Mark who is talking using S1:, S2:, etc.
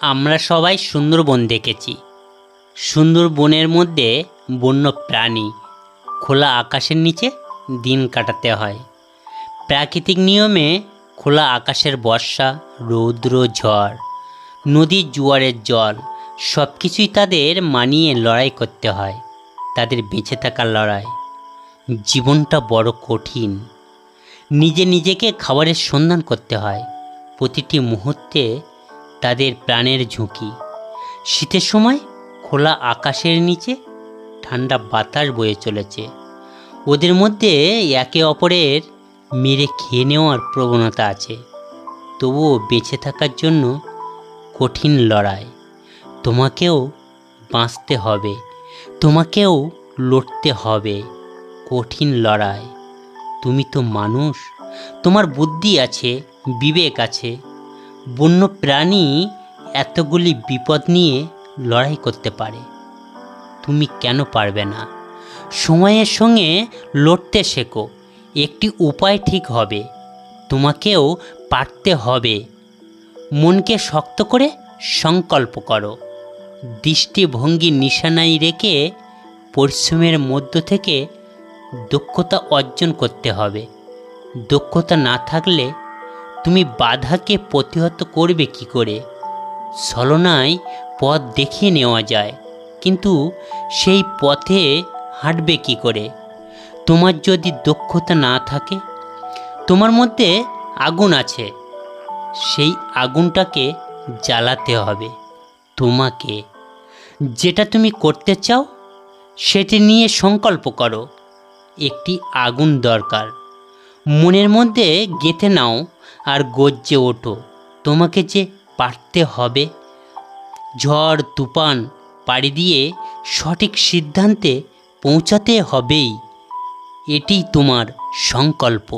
S1: আমরা সবাই সুন্দরবন দেখেছি। সুন্দরবনের মধ্যে বন্য প্রাণী খোলা আকাশের নিচে দিন কাটাতে হয়। প্রাকৃতিক নিয়মে খোলা আকাশের বর্ষা, রৌদ্র, ঝড় নদীর জোয়ারের জল সব কিছুই তাদের মানিয়ে লড়াই করতে হয়, তাদের বেঁচে থাকার লড়াই। জীবনটা বড় কঠিন। নিজে নিজেকে খাবারের সন্ধান করতে হয়। প্রতিটি মুহূর্তে তাদের প্রাণের ঝুঁকি। শীতের সময় খোলা আকাশের নিচে ঠান্ডা বাতাস বয়ে চলেছে। ওদের মধ্যে একে অপরের মেরে খেয়ে নেওয়ার প্রবণতা আছে। তবুও বেঁচে থাকার জন্য কঠিন লড়াই। তোমাকেও বাঁচতে হবে। তোমাকেও লড়তে হবে। কঠিন লড়াই। তুমি তো মানুষ। তোমার বুদ্ধি আছে, বিবেক আছে। বন্য প্রাণী এতগুলি বিপদ নিয়ে লড়াই করতে পারে। তুমি কেন পারবে না? সময়ের সঙ্গে লড়তে শেখো। একটি উপায় ঠিক হবে। তোমাকেও পারতে হবে। মনকে শক্ত করে সংকল্প করো। দৃষ্টিভঙ্গি নিশানায় রেখে পরিশ্রমের মধ্য থেকে দক্ষতা অর্জন করতে হবে। দক্ষতা না থাকলে তুমি বাধাকে প্রতিহত করবে কি করে? ছলনায় পথ দেখিয়ে নেওয়া যায়, কিন্তু সেই পথে হাঁটবে কি করে? তোমার যদি দক্ষতা না থাকে, তোমার মধ্যে আগুন আছে, সেই আগুনটাকে জ্বালাতে হবে। তোমাকে যেটা তুমি করতে চাও, সেটি নিয়ে সংকল্প করো, একটি আগুন দরকার। মনের মধ্যে গেঁথে নাও আর গজ্জে ওঠো। তোমাকে যে পারতে হবে, ঝড় তুপান পাড়ি দিয়ে সঠিক সিদ্ধান্তে পৌঁছাতে হবেই। এটি তোমার সংকল্প।